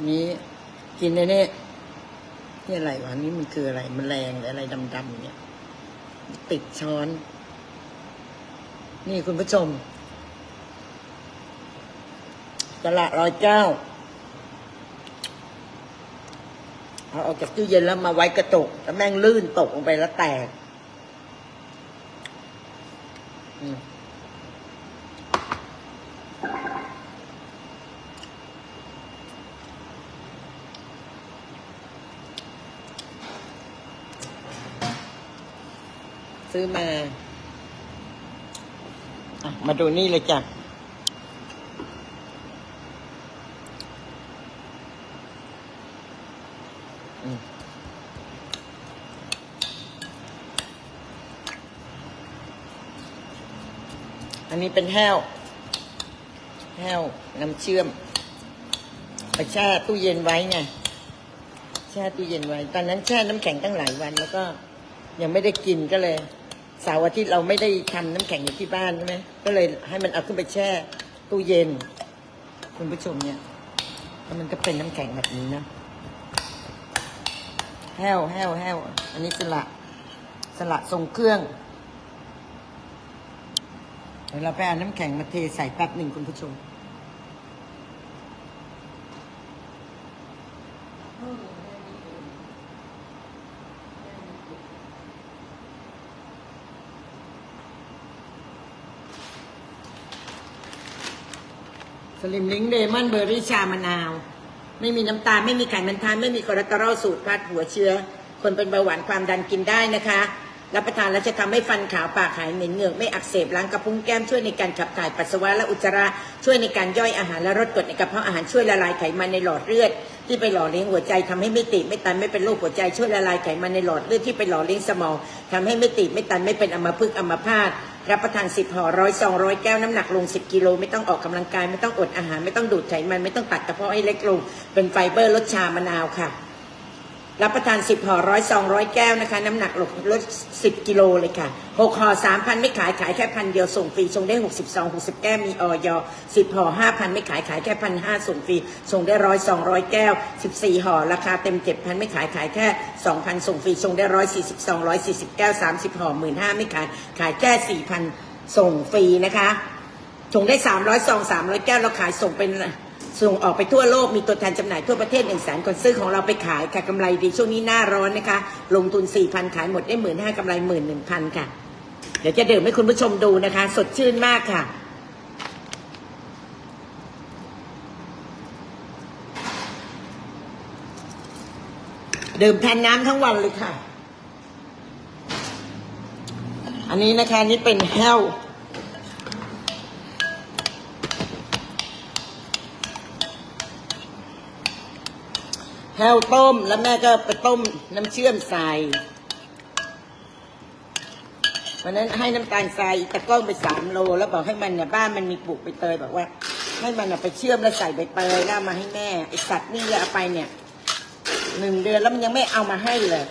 อันนี้กินในนี่นี่อะไรวะนนี้มันคืออะไรมแมลงหรืออะไรดำๆเนี่ย ติดช้อน นี่คุณผู้ชมตลาดร้อยเก้าเอาออกจากตู้เย็นแล้วมาไว้กระจกแล้วแม่งลื่นตกลงไปแล้วแตก อืม ซื้อมาอะมาดูนี่เลยจ้ะอันนี้เป็นแห้ว แห้วน้ำเชื่อมไปแช่ตู้เย็นไว้ไง แช่ตู้เย็นไว้ ตอนนั้นแช่น้ำแข็งตั้งหลายวัน แล้วก็ยังไม่ได้กินก็เลย เสาร์อาทิตย์เราไม่ได้ทำน้ำแข็งอยู่ที่บ้านใช่ไหมก็เลยให้มันเอาขึ้นไปแช่ตู้เย็น คุณผู้ชมเนี่ยแล้วมันก็เป็นน้ำแข็งแบบนี้นะแห้วแห้วแห้วอันนี้สละสละทรงเครื่องเดี๋ยวเราไปเอาน้ำแข็งมาเทใส่แป๊บหนึ่งคุณผู้ชม สลิมลิงเดมอนเบอร์รี่ชามะนาว ไม่มีน้ำตาลไม่มีไขมันทานไม่มีคอเลสเตอรอลสูตรพัดหัวเชื้อ คนเป็นเบาหวานความดันกินได้นะคะรับประทานแล้วจะทำให้ฟันขาวปากหายเหม็นเหงือกไม่อักเสบล้างกระพุ้งแก้มช่วยในการขับถ่ายปัสสาวะและอุจจาระช่วยในการย่อยอาหารและลดกรดในกระเพาะอาหารช่วยละลายไขมันในหลอดเลือด ที่ไปหล่อเลี้ยงหัวใจทำให้ไม่ติดไม่ตันไม่เป็นโรคหัวใจช่วยละลายไขมันในหลอดเลือดที่ไปหล่อเลี้ยงสมองทำให้ไม่ติดไม่ตันไม่เป็นอัมพฤกษ์อัมพาตรับประทานสิบห่อร้อยสองร้อยแก้วน้ำหนักลงสิบกิโลไม่ต้องออกกำลังกายไม่ต้องอดอาหารไม่ต้องดูดไขมันไม่ต้องตัดกระเพาะให้เล็กลงเป็นไฟเบอร์ลดชามะนาวค่ะ รับประทานสิบห่อร้อยสองร้อยแก้วนะคะ น้ำหนักลดลดสิบกิโลเลยค่ะหกห่อสามพันไม่ขายขายแค่พันเดียวส่งฟรีส่งได้หกสิบสองหกสิบแก้วมีออยสิบห่อห้าพันไม่ขายขายแค่พันห้าส่งฟรีส่งได้ร้อยสองร้อยแก้วสิบสี่ห่อราคาเต็มเจ็ดพันไม่ขายขายแค่สองพันส่งฟรีส่งได้ร้อยสี่สิบสองร้อยสี่สิบแก้วสามสิบห่อหมื่นห้าไม่ขายขายแค่สี่พันส่งฟรีนะคะส่งได้สามร้อยซองสามร้อยแก้วเราขายส่งเป็น ส่งออกไปทั่วโลกมีตัวแทนจำหน่ายทั่วประเทศหนึ่งแสนคนซื้อของเราไปขายค่ะกำไรดีช่วงนี้หน้าร้อนนะคะ ลงทุนสี่พันขายหมดได้หมื่นห้ากำไรหมื่นหนึ่งพันค่ะ เดี๋ยวจะดื่มให้คุณผู้ชมดูนะคะ สดชื่นมากค่ะ ดื่มแทนน้ำทั้งวันเลยค่ะ อันนี้นะคะนี่เป็นแฮล แห้วต้มแล้วแม่ก็ไปต้มน้ำเชื่อมใส่วันนั้นให้น้ำตาลทรายตะกร้องไปสามโล แล้วบอกให้มันเนี่ยบ้านมันมีปลูกใบเตยบอกว่า ให้มันน่ะไปเชื่อมแล้วใส่ใบเตยแล้วมาให้แม่ไอสัตว์นี่เอาไปเนี่ยหนึ่งเดือนแล้วมันยังไม่เอามาให้เลย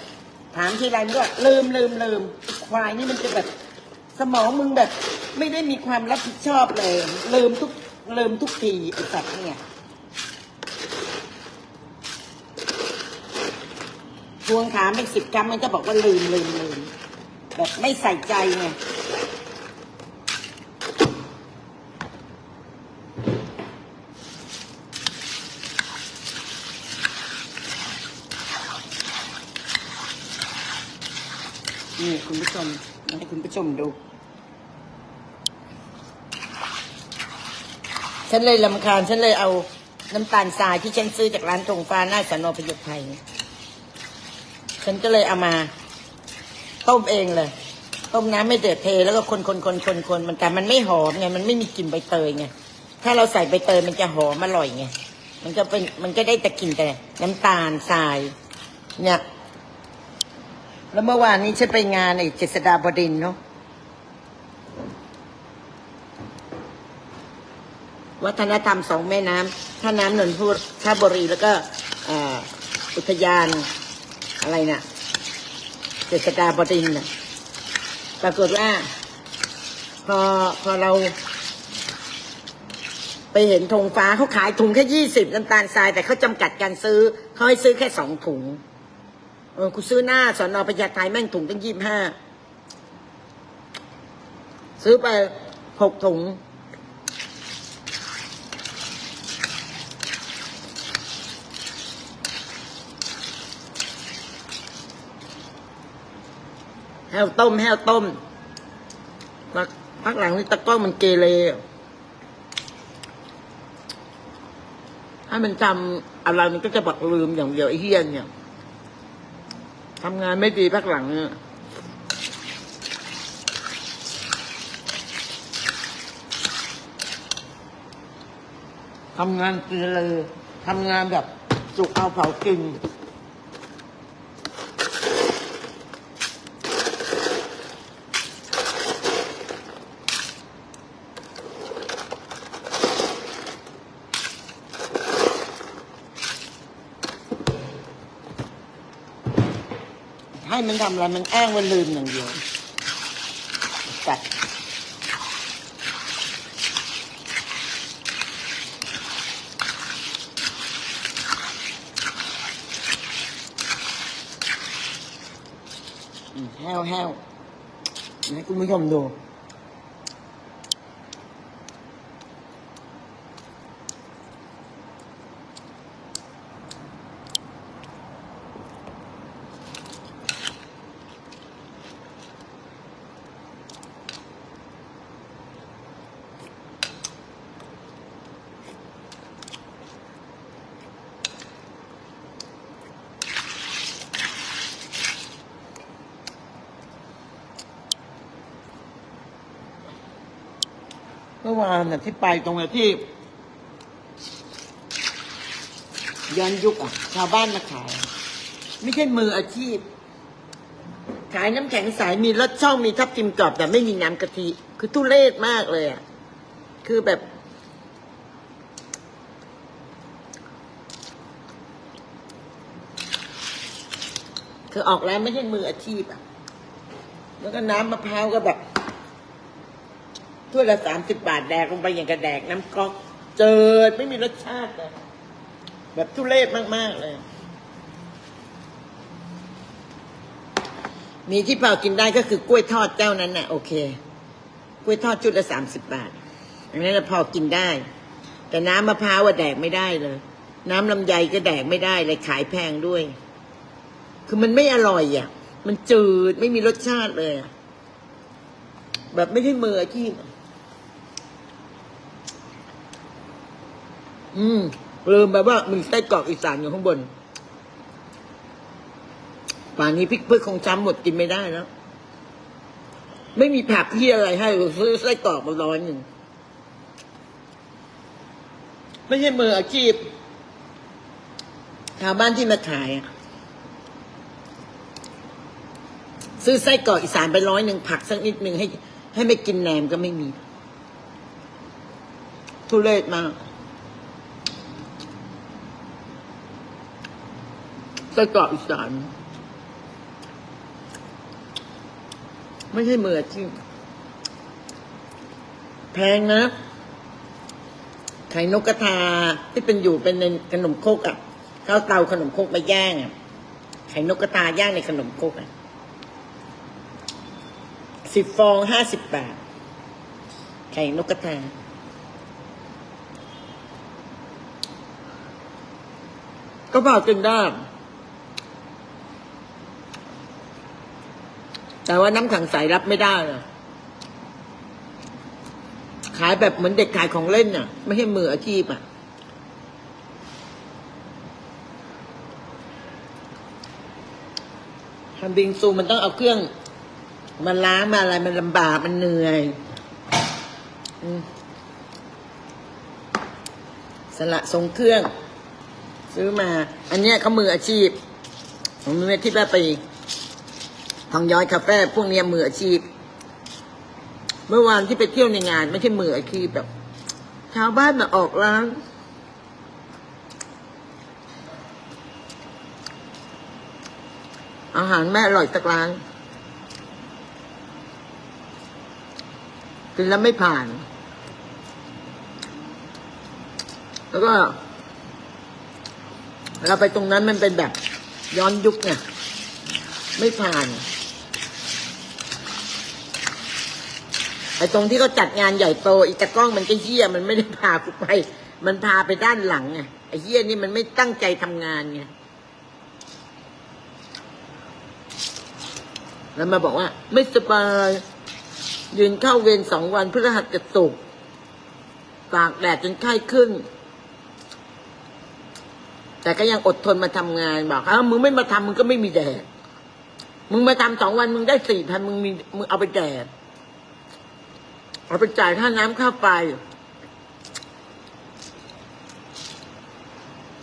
ถามทีไรมันก็ลืมลืมลืมควายนี่มันจะแบบสมองมึงแบบ ไม่ได้มีความรับผิดชอบเลย ลืมทุกลืมทุกทีไอสัตว์เนี่ย ทวงถามเป็นสิบครั้งมันก็บอกว่าลืมลืมลืมแบบไม่ใส่ใจไงนี่คุณผู้ชมให้คุณผู้ชมดู ฉันเลยลำคาญ ฉันเลยเอาน้ำตาลทรายที่ฉันซื้อจากร้านตรงฟ้าหน้าสนอพยพไทยเนี่ย ฉันก็เลยเอามา ต้มเองเลย ต้มน้ำไม่เดือดเท แล้วก็คนคนคนคนคนมันแต่มันไม่หอมไงมันไม่มีกลิ่นใบเตยไงถ้าเราใส่ใบเตยมันจะหอมอร่อยไงมันก็เป็นมันก็ได้แต่กลิ่นแต่น้ำตาลทราย เนี่ย แล้วเมื่อวานนี้ฉันไปงานไอ้เจษดาบดินเนาะวัฒนธรรมสองแม่น้ำท่าน้ำนนทบุรีท่าบรีแล้วก็อุทยาน อะไรนะ่ะเจษฎาบดินทร์น่ะปรากฏว่า พอพอเรา ไปเห็นธงฟ้าเขาขายถุงแค่ยี่สิบน้ำตาลทราย แต่เขาจำกัดการซื้อเขาให้ซื้อแค่สองถุงเออกูซื้อหน้าสอนอพญาไทแม่งถุงตั้งยี่ห้าซื้อไปหกถุง วต้มแห้วต้มพักพักหลังนี่ตะก้อมันเกเรให้มันทำอะไรมันก็จะบักลืมอย่างเดียวไอ้เฮียนเนี่ยทำงานไม่ดีพักหลังเนี่ยทำงานเกเรทำงานแบบสุกเอาเผากิน ให้มันทำอะไรมันอ้างว่าลืมอย่างเดียวกัดแห้วแห้วให้คุณผู้ชมดู มื่อวานน่ะที่ไปตรงนั้นที่ย้อนยุคอะ ชาวบ้านมาขาย ไม่ใช่มืออาชีพ ขายน้ำแข็งใสมีรสช่องมีทับทิมกรอบแต่ไม่มีน้ำกะทิ คือทุเรศมากเลยอะ คือแบบ คือออกแล้วไม่ใช่มืออาชีพอะ แล้วก็น้ำมะพร้าวก็แบบ ถ้วยละสามสิบบาทแดกลงไปอย่างกระแดกน้ำก๊อกเจิดไม่มีรสชาติเลยแบบทุเรศมาก ๆ เลย มีที่พอกินได้ก็คือกล้วยทอดเจ้านั้นน่ะ โอเค กล้วยทอดชุดละสามสิบบาท อันนั้นนะพอกินได้ แต่น้ำมะพร้าวแดกไม่ได้เลย น้ำลำไยก็แดกไม่ได้เลยขายแพงด้วย คือมันไม่อร่อยอะ มันจืดไม่มีรสชาติเลยอะแบบไม่ใช่มืออาชีพ อืมลืมไปว่ามีไส้กรอกอีสานอยู่ข้างบน ป่านนี้พริกเพื่อคงจำหมดกินไม่ได้แล้ว ไม่มีผักที่อะไรให้ซื้อไส้กรอกมาร้อยหนึ่ง ไม่ใช่มืออาชีพชาวบ้านที่มาขายซื้อไส้กรอกอีสานไปร้อยหนึ่งผักสักนิดหนึ่งให้ ให้ไม่กินแหนมก็ไม่มี ทุเรศมาก ไส้กอกอีสานไม่ใช่มืออาชีพแพงนะ ไข่นกกระทาที่เป็นอยู่เป็นในขนมโคกอะเขาเอาเตาขนมโคกมาย่างอะ ไข่นกกระทาย่างในขนมโคกอะสิบฟองห้าสิบบาท ไข่นกกระทาก็พอกินได้ แต่ว่าน้ำแข็งใสรับไม่ได้อะขายแบบเหมือนเด็กขายของเล่นอะ ไม่ใช่มืออาชีพอะ ทำบิงซูมันต้องเอาเครื่องมาล้างมาอะไรมันลำบากมันเหนื่อยอสละทรงเครื่อง ซื้อมา อันเนี้ยเขามืออาชีพ ผมไม่ที่ว่าไป ทองย้อยคาเฟ่พวกเนี้ยมืออาชีพ เมื่อวานที่ไปเที่ยวในงาน ไม่ใช่มืออาชีพแบบ ชาวบ้านมาออกร้านอาหารแม่อร่อยสักร้านกินแล้วไม่ผ่าน แล้วก็เราไปตรงนั้นมันเป็นแบบย้อนยุคไงไม่ผ่าน ไอ้ตรงที่เขาจัดงานใหญ่โตอีตากล้องมันก็เหี้ยมันไม่ได้พากูไป มันพาไปด้านหลังไงไอ้เหี้ยนี่มันไม่ตั้งใจทำงานไงแล้วมาบอกว่า ไม่สบายยืนเข้าเวรสองวันพฤหัสจะตกร์ตากแดดจนไข้ขึ้น แต่ก็ยังอดทนมาทำงานบอกอ้ามึงไม่มาทำมึงก็ไม่มีแดดมึงมาทำสองวันมึงได้สี่พันมึงมีมึงเอาไปแดด เอาไปจ่ายค่าน้ำค่าไฟ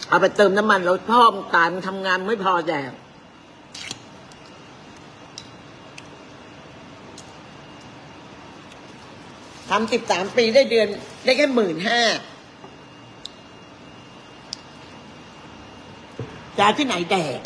เอาไปเติมน้ำมันแล้วพ่อมตามทำงานไม่พอแดดทำสิบสามปีได้เดือนได้แค่หมื่นห้าจะที่ไหนแดด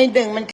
ไอ้หนึ่งมัน